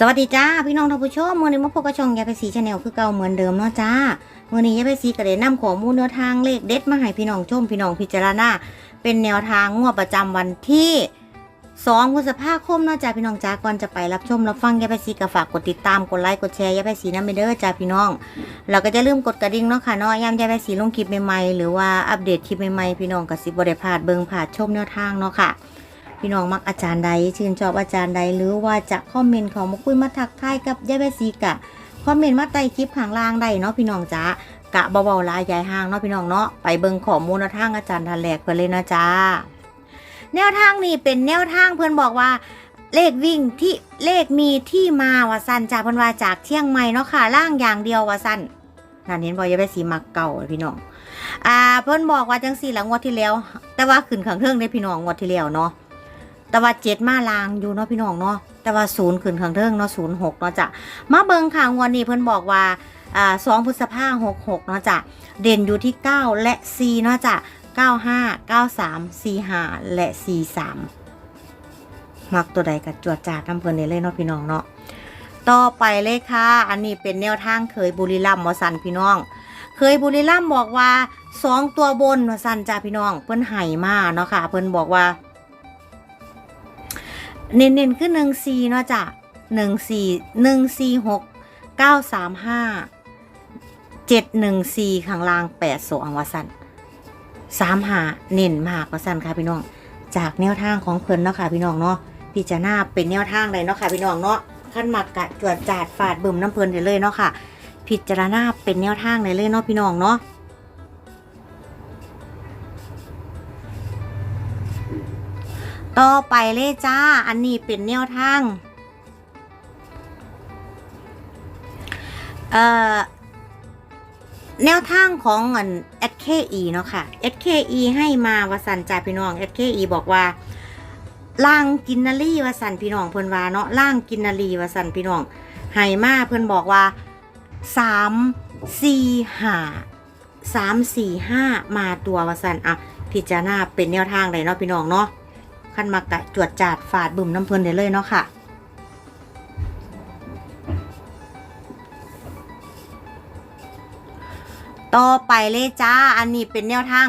สวัสดีจ้าพี่น้องท่านผู้ชมมื่อนี้มาพบกับช่องยาไปสีชาแนลคือเก่าเหมือนเดิมเนาะจ้ามื่อนี้ยาไปสีก็ได้นำข้อมูลแนวทางเลขเด็ดมาให้พี่น้องชมพี่น้องพิจารณาเป็นแนวทางงวดประจำวันที่2พฤษภาคมเนาะจ้าพี่น้องจ้าก่อนจะไปรับชมรับฟังยาไปสีก็ฝากกดติดตามกดไลค์กดแชร์ยาไปสีน้ำไปเด้อจ้าพี่น้องแล้วก็จะลืมกดกระดิ่งเนาะค่ะเนาะยามยาไปสีลงคลิปใหม่ๆหรือว่าอัปเดตคลิปใหม่ๆพี่น้องก็สิบ่ได้พาดเบิงพลาดชมแนวทางเนาะค่ะ พี่น้องมักอาจารย์ใดชื่นชอบอาจารย์ใด หรือว่าจะคอมเมนต์ของมาคุยมาทักทายกับยายแบซีกะคอมเมนต์มาใต้คลิปข้างล่างได้เนาะพี่น้องจ้ากะเบาๆลายใหญ่ห่างเนาะพี่น้องเนาะไปเบิ่งข้อมูลทางอาจารย์ทันแหลกกันเลยนะจ้าแนวทางนี้เป็นแนวทางเพื่อนบอกว่าเลขวิ่งที่เลขมีที่มาว่าสั้นจากเพิ่นว่าจากเที่ยงใหม่เนาะค่ะล่างอย่างเดียวว่าสั้นนั่นเห็นบอกยายแบซีมักเก่าเลยพี่น้อง อ่าเพิ่นบอกว่าจังสี่หลังงวดที่แล้ว แต่ว่าขึ้นขังเทิงได้พี่น้องงวดที่แล้วเนาะ แต่ว่าเจ็ดมาลางอยู่เนาะพี่น้องเนาะแต่ว่าศูนย์ขึ้นข้างเทิงเนาะศูนย์หกเนาะจ้ะมาเบิงค่ะงวันนี้เพิ่นบอกว่าอ่าสองพฤษภาหกหกเนาะจ้ะเด่นอยู่ที่เก้าและสี่เนาะจ้ะเก้าห้าเก้าสามสี่ห้าและสี่สามมักตัวใดกับจวดจาดน้ำเพิ่นเลยเนาะพี่น้องเนาะต่อไปเลยค่ะ อันนี้เป็นแนวทางเคยบุรีรัมย์มอสันพี่น้อง เคยบุรีรัมย์บอกว่าสองตัวบนว่าสันจ้าพี่น้อง เพิ่นไห่มาเนาะค่ะ เพิ่นบอกว่า เน้นๆคือหนึ่งสี่เนาะจ้ะหนึ่งสี่หนึ่งสี่หกเก้าสามห้าเจ็ดหนึ่งสี่ข้างล่างแปดสองวาสันสามหาเน้นมากวาสันค่ะพี่น้อง จากแนวทางของเพิ่นเนาะค่ะพี่น้องเนาะพิจารณาเป็นแนวทางเลยเนาะค่ะพี่น้องเนาะขั้นหมักกะจวดจาดฝาดบึมน้ำเพลินเลยเนาะค่ะ พิจารณาเป็นแนวทางได้เลยเนาะพี่น้องเนาะ ต่อไปเลยจ้า อันนี้เป็นแนวทาง เอ่อ แนวทางของเงิน SKE เนาะค่ะ SKE ให้มาวสันจ่าพี่น้อง SKE บอกว่าล่างกินนารีวสันพี่น้องเพิ่นว่าเนาะล่างกินนารีวสันพี่น้องให้มาเพิ่นบอกว่าสามสี่ห้าสามสี่ห้ามาตัววสันอะพิจารณาเป็นแนวทางเลยเนาะพี่น้องเนาะ ขั้นมากะจวดจาดฝาดบึมน้ำเพลินได้เลยเนาะค่ะ ต่อไปเลยจ้า อันนี้เป็นแนวทาง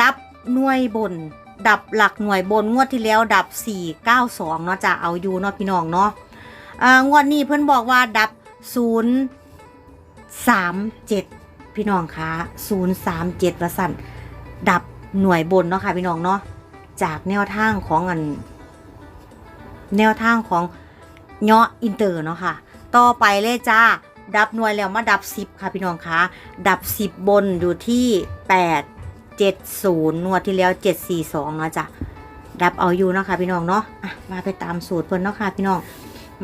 ดับหน่วยบน ดับหลักหน่วยบนงวดที่แล้วดับ 492 เนาะจ้ะเอาอยู่เนาะพี่น้องเนาะอ่างวดนี้เพิ่อนบอกว่าดับ 037 พี่น้องคะ037ว่าสั่นดับหน่วยบนเนาะค่ะพี่น้องเนาะ จากแนวทางของอัน แนวทางของเงาะอินเตอร์เนาะค่ะ ต่อไปเลยจ้า ดับหน่วยแล้วมาดับสิบค่ะพี่น้องคะ ดับสิบบนอยู่ที่แปดเจ็ดศูนย์นวดที่แล้วเจ็ดสี่สองเนาะจ้ะ ดับเอาอยู่เนาะค่ะพี่น้องเนาะอะมาไปตามสูตรเพิ่นเนาะค่ะพี่น้อง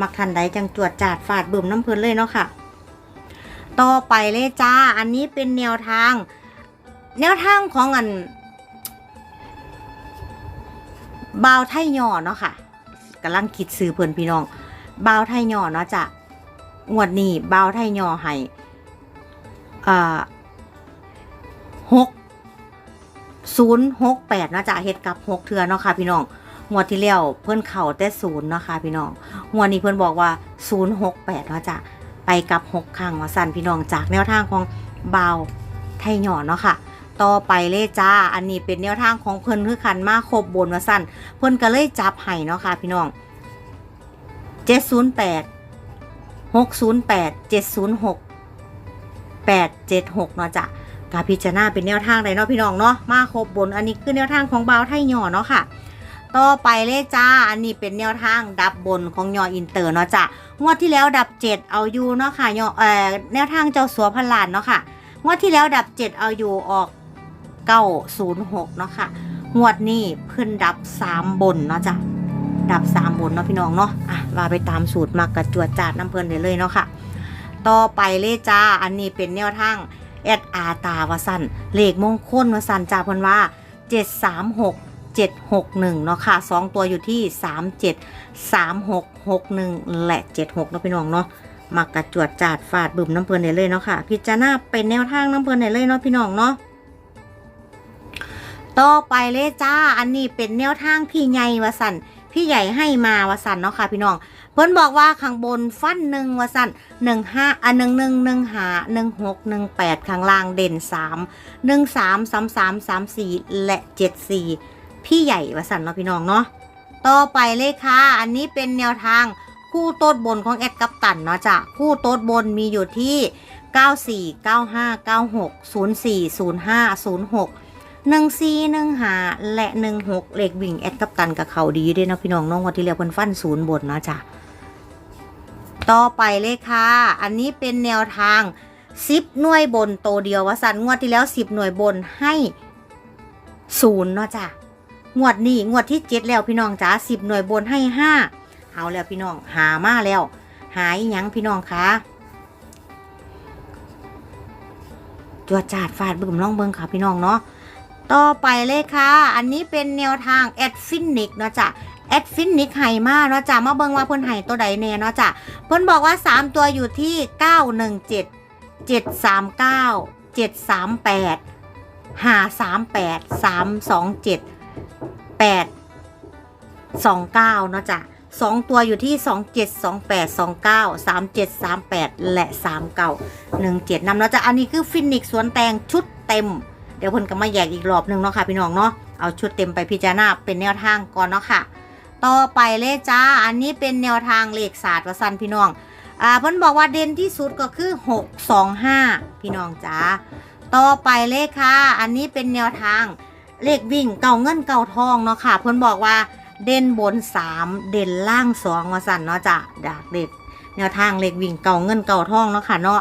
มักทันใดจังจวดจาดฟาดเบิ่มน้ำเพิ่นเลยเนาะค่ะ ต่อไปเลยจ้า อันนี้เป็นแนวทาง แนวทางของอัน บาวไทยย่อเนาะค่ะกำลังคิดซื้อเพิ่อนพี่น้องบาวไทยย่อเนาะจะงวดนี้บาวไทยย่อให้อ่าหกศูนย์หกแปดเนาะจะเฮ็ดกับหกเทือเนาะค่ะพี่น้องงวดที่แล้วเพิ่อนเข่าแต่ศูนย์เนาะค่ะพี่น้องงวดนี้เพิ่อนบอกว่าศูนย์หกแปดเนาะจะไปกับหกครั้งว่าสั่นพี่น้องจากแนวทางของบาวไทยย่อเนาะค่ะ ต่อไปเลยจ้า อันนี้เป็นแนวทางของเพิ่นคือขันมาครบบนว่าสั้นเพิ่นก็เลยจับให้เนาะค่ะ พี่น้อง708 608 706 876เนาะจ้ะกาพิจารณาเป็นแนวทางใดเนาะพี่น้องเนาะมาครบบนอันนี้คือแนวทางของบาวไทยหย่อเนาะค่ะต่อไปเลยจ้า อันนี้เป็นแนวทางดับบนของยออินเตอร์เนาะจ้ะ งวดที่แล้วดับ 7 เอาอยู่เนาะค่ะยอเอ่อแนวทางเจ้าสัวพันลานเนาะค่ะ งวดที่แล้วดับ 7 เอาอยู่ออก 906 เนาะค่ะงวดนี้เพิ่นดับ 3 บนเนาะจ้ะดับ 3 บนเนาะพี่น้องเนาะอะว่าไปตามสูตรมากกระจวดจาดน้ำเพิ่นได้เลยเนาะค่ะ ต่อไปเลยจ้า อันนี้เป็นแนวทางแอดอาตาวสันเลขมงคลวสันจ้าเพิ่นว่า 736 761 เนาะค่ะ 2 ตัวอยู่ที่ 37 3661 และ 76 เนาะพี่น้องเนาะมักกระจวดจาดฟาดบึมน้ำเพลินได้เลยเนาะค่ะ พิจารณาเป็นแนวทางน้ำเพลินได้เลยเนาะพี่น้องเนาะ ต่อไปเลยจ้า อันนี้เป็นแนวทางพี่ใหญ่วสันพี่ใหญ่ให้มาวสันเนาะค่ะพี่น้อง เพิ่นพิ่นบอกว่าข้างบนฟันหนึ่งว่าสันหนึ่งห้าอะหนึ่งหนึ่งหนึ่งหาหนึ่งหกหนึ่งแปดข้างล่างเด่นสามหนึ่งสามสามสามสามสี่และเจ็ดสี่พี่ใหญ่วาสันเนาะพี่น้องเนาะ ต่อไปเลยค่ะ อันนี้เป็นแนวทางคู่โต๊ดบนของแอดกัปตันเนาะจ้ะคู่โต๊ดบนมีอยู่ที่94 95 96 04 05 06หกศูนึ่ศูนย์ห้าศูนย์หก งซีหนึ่งหาและหนึ่งหกเลขวิ่งแอดกับตันกับเขาดีด้วยนะพี่น้องน้องวันที่แล้วเพิ่นฟันศูนย์บนเนาะจ้ะต่อไปเลยค่ะ อันนี้เป็นแนวทางสิบหน่วยบนโตเดียววสันงวดที่แล้วสิบหน่วยบนให้ศูนย์เนาะจ้ะงวดนี้งวดที่เจ็ดแล้วพี่น้องจ้าสิบหน่วยบนให้ห้าเอาแล้วพี่น้องหามาแล้ว หายยังพี่น้องคะตัวจาดฟาดบึ้มล่องเบิงค่ะพี่น้องเนาะ ต่อไปเลยค่ะ อันนี้เป็นแนวทางแอดฟินิกเนาะจ้ะแอดฟินิกไห่มาเนาะจ้ะมาเบิ่งว่าเพิ่นไห่ตัวใดแน่เนาะจ้ะเพิ่นบอกว่า 3 ตัวอยู่ที่ 917 739 738 538 327 8 29เนาะจ้ะสองตัวอยู่ที่ 27 28 29 37 38 และ 39 17นำเนาะจ้ะอันนี้คือฟินิกสวนแตงชุดเต็ม เดี๋ยวเพิ่นก็มาแยกอีกรอบหนึ่งเนาะค่ะพี่น้องเนาะเอาชุดเต็มไปพิจารณาเป็นแนวทางก่อนเนาะค่ะ ต่อไปเลยจ้าอันนี้เป็นแนวทางเลขศาสตร์วสันพี่น้องอ่าเพิ่นบอกว่าเด่นที่สุดก็คือ6 2 5พี่น้องจ้าต่อไปเลขค่ะ อันนี้เป็นแนวทางเลขวิ่งเก่าเงินเก่าทองเนาะค่ะ เพิ่นบอกว่าเด่นบน 3 เด่นล่าง2วสันเนาะจ้ะดากเด็ดแนวทางเลขวิ่งเก่าเงินเก่าทองเนาะค่ะเนาะ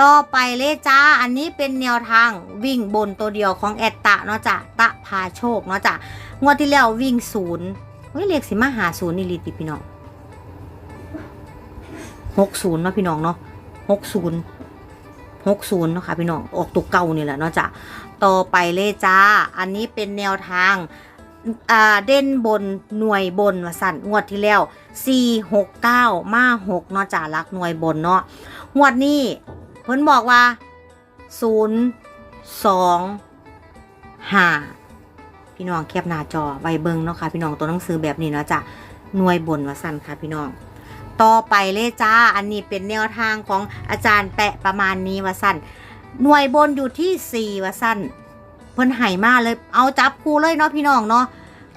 ต่อไปเลยจ้า อันนี้เป็นแนวทางวิ่งบนตัวเดียวของแอดตะเนาะจ้ะตะพาโชคเนาะจ้ะงวดที่แล้ววิ่งศูนย์เฮ้ยเลขสิมาหาศูนย์นี่ลีติพี่น้องหกศูนย์เนาะพี่น้องเนาะหกศูนย์หกศูนย์เนาะค่ะพี่น้องออกตัวเก่านี่แหละเนาะจ้ะต่อไปเลยจ้า อันนี้เป็นแนวทางเด่นบนหน่วยบนวสั่นงวดที่แล้วสี่หกเก้ามาหกเนาะจ้ะรักหน่วยบนเนาะงวดนี้ พิ่นบอกว่าศูนย์สองห้าพี่น้องแคปหน้าจอไว้เบิงเนาะค่ะ พี่น้องตัวหนังสือแบบนี้เนาะจ้ะหน่วยบนว่าสั้นค่ะ พี่น้อง ต่อไปเลยจ้า อันนี้เป็นแนวทางของอาจารย์แปะประมาณนี้ว่าสั้นหน่วยบนอยู่ที่สี่ว่าสั้นเพิ่นไห่มาเลย เอาจับคู่เลยเนาะพี่น้องเนาะ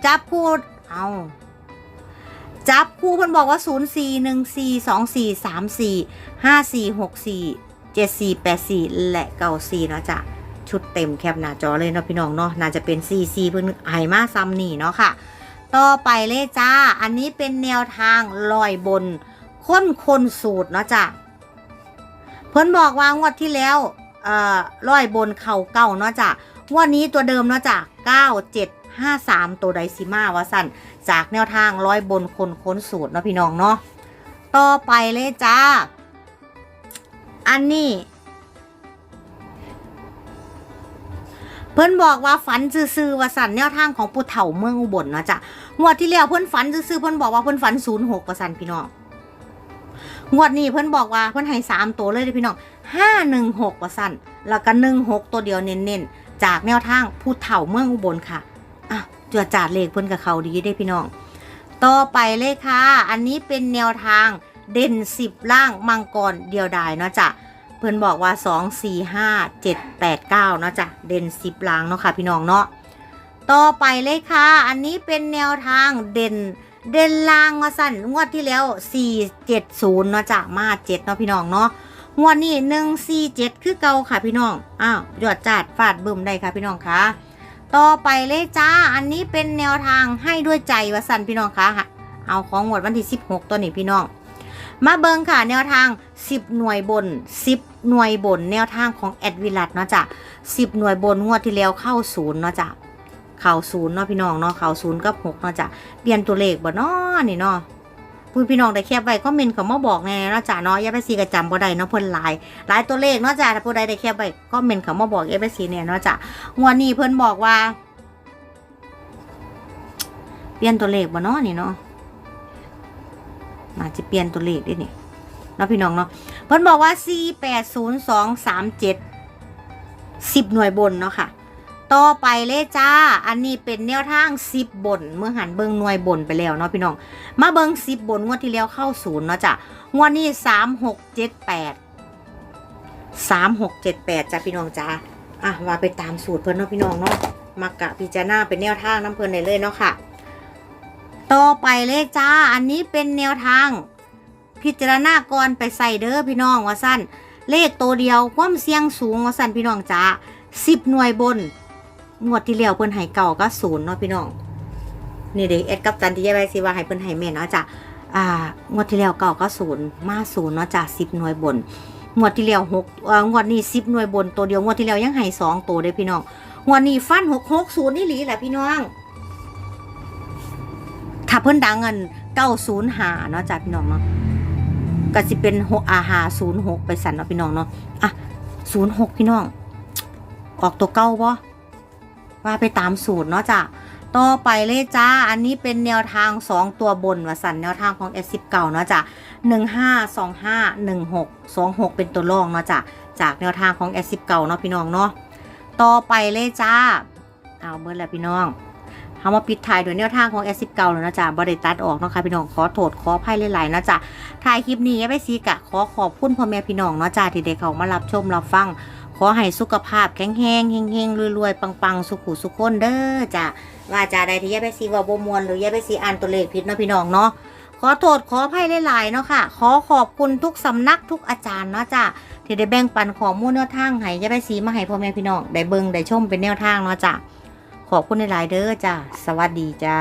จับคู่เอาจับคู่เพิ่นบอกว่าศูนย์สี่หนึ่งสี่สองสี่สามสี่ห้าสี่หกสี่ เจ็ดสี่แปดสี่และเก้าสี่เนาะจ้ะชุดเต็มแคปหน้าจอเลยเนาะพี่น้องเนาะน่าจะเป็นซีซีเพิ่นไฮมาซัมนี่เนาะค่ะ ต่อไปเลยจ้า อันนี้เป็นแนวทางลอยบนค้นคนสูตรเนาะจ้ะเพิ่นบอกว่างวดที่แล้วเอ่อลอยบนเข่าเก้าเนาะจ้ะงวดนี้ตัวเดิมเนาะจ้ะเก้าเจ็ดห้าสามตัวไดซิมาวาสันจากแนวทางลอยบนคนค้นสูตรเนาะพี่น้องเนาะต่อไปเลยจ้า อันนี้ เพิ่นบอกว่าฝันซื่อๆว่าสันแนวทางของปูเฒ่าเมืองอุบลนะจ้ะงวดที่แล้วเพิ่นฝันซื่อๆเพิ่นบอกว่าเพิ่นฝันศูนย์หกว่าสันพี่น้องงวดนี้เพิ่นบอกว่าเพิ่นให้สามตัวเลยเด้พี่น้องห้าหนึ่งหกว่าสันแล้วก็หนึ่งหกตัวเดียวเน้นๆ จากแนวทางผู้เฒ่าเมืองอุบลค่ะอะจวดจาดเลขเพิ่นกับเขาดีได้พี่น้อง ต่อไปเลยค่ะ อันนี้เป็นแนวทาง เด่นสิบล่างมังกรเดียวดายเนาะจ้ะเพื่อนบอกว่า2 4 5 7 8 9เนาะจ้ะเด่น10ล้างเนาะค่ะพี่น้องเนาะต่อไปเลยค่ะ อันนี้เป็นแนวทางเด่นเด่นล่างว่าสั่นงวดที่แล้ว4 7 0เนาะจ้ะมา7เนาะพี่น้องเนาะงวดนี้1 4 7คือเก่าค่ะพี่น้องอ้าวยอดจัดฟาดบึมได้ค่ะพี่น้องคะต่อไปเลยจ้า อันนี้เป็นแนวทางให้ด้วยใจว่าสั่นพี่น้องคะ เอาของงวดวันที่ 16 ตัวนี้พี่น้อง มาเบิงค่ะแนวทาง 10 หน่วยบน 10 หน่วยบน แนวทางของแอดวิลัดเนาะจ้ะ10 หน่วยบนงวดที่แล้วเข้าศูนย์เนาะจ้ะเข้าศูนย์เนาะพี่น้องเนาะเข้าศูนย์กับ6เนาะจ้ะเปลี่ยนตัวเลขบ่เนาะนี่เนาะพูดพี่น้องได้แคบไว้คอมเมนต์เขามาบอกแน่เนาะจ้ะเนาะอย่าไปซีกระจำบ่ได้เนาะเพิ่นหลายหลายตัวเลขเนาะจ้ะถ้าผู้ใดได้แคบไว้คอมเมนต์เขามาบอกอย่าไปซีเนี่ยเนาะจ้ะงวดนี้เพิ่นบอกว่า เปลี่ยนตัวเลขบ่เนาะนี่เนาะ อาจะเปลี่ยนตัวเลขด้วยนี่เนาะพี่น้องเนาะเพิ่นบอกว่า4 8 0 2 3 7 10หน่วยบนเนาะค่ะ ต่อไปเลยจ้า อันนี้เป็นแนวทางสิบบน เมื่อหันเบิงหน่วยบนไปแล้วเนาะพี่น้อง มาเบิงสิบบนงวดที่แล้วเข้าศูนย์เนาะจ้ะ งวดนี้สามหกเจ็ดแปดสามหกเจ็ดแปดจ้ะพี่น้องจ้าอะว่าไปตามสูตรเพิ่นเนาะพี่น้องเนาะ มากะพิจารณาเป็นแนวทางน้ำเพิ่นเลยเนาะค่ะ ต่อไปเลยจ้า อันนี้เป็นแนวทาง พิจารณาก่อนไปใส่เด้อพี่น้องว่าสั้นเลขตัวเดียวความเสี่ยงสูงว่าสั้นพี่น้องจ้าสิบหน่วยบนงวดที่แล้วเพิ่นให้เก่าก็ศูนย์เนาะพี่น้อง นี่เด็กเอ็ดกับจันที่ยายไปสิว่าให้เพิ่นให้แม่เนาะจ้ะอ่างวดที่แล้วเก่าก็ศูนย์มาศูนย์เนาะจ้ะสิบหน่วยบนงวดที่แล้วหกอ่องวดนี้สิบหน่วยบนตัวเดียวงวดที่แล้วยังให้สองตัวเด้พี่น้องงวดนี้ฟันหกหกศูนย์นี่หลีแหละพี่น้อง ถ้าเพิ่นดังเงินเก้าศูนย์หาเนาะจ้ะพี่น้องเนาะก็สิเป็นหกอาหาศูนย์หกไปสั่นเนาะพี่น้องเนาะอะศูนย์หกพี่น้อง ออกตัวเก้าบ่ว่าไปตามสูตรเนาะจ้ะต่อไปเลยจ้า อันนี้เป็นแนวทาง 2 ตัวบนว่าสันแนวทางของ S10 เก่าเนาะจ้ะ15 25 16 26 เป็นตัวรองเนาะจ้ะจากแนวทางของ S10 เก่าเนาะพี่น้องเนาะ ต่อไปเลยจ้า เอาเบิร์แล้วพี่น้อง ทำมาปิดท้ายด้วยแนวทางของ S10 เก่าแล้วนะจ๊ะบริตัดออกเนาะค่ะพี่น้องขอโทษขออภัยหลายๆนะจ๊ะถ่ายคลิปนี้ไปซีกะขอขอบคุณพ่อแม่พี่น้องเนาะจ้ะที่ได้เข้ามารับชมรับฟัง ขอให้สุขภาพแข็งแรงเฮงๆรวยๆปังๆ สุขุสุขคนเด้อจ้ะว่าจาใดที่ยายไปซีว่าบ่มวนหรือยายไปซีอ่านตัวเลขผิดเนาะพี่น้องเนาะขอโทษขออภัยหลายๆเนาะค่ะ ขอขอบคุณทุกสำนักทุกอาจารย์เนาะจ้ะที่ได้แบ่งปันข้อมูลแนวทางให้ยายไปซีมาให้พ่อแม่พี่น้องได้เบิ่งได้ชมเป็นแนวทางเนาะจ้ะ ขอบคุณหลาย ๆ เด้อจ้ะสวัสดีจ้า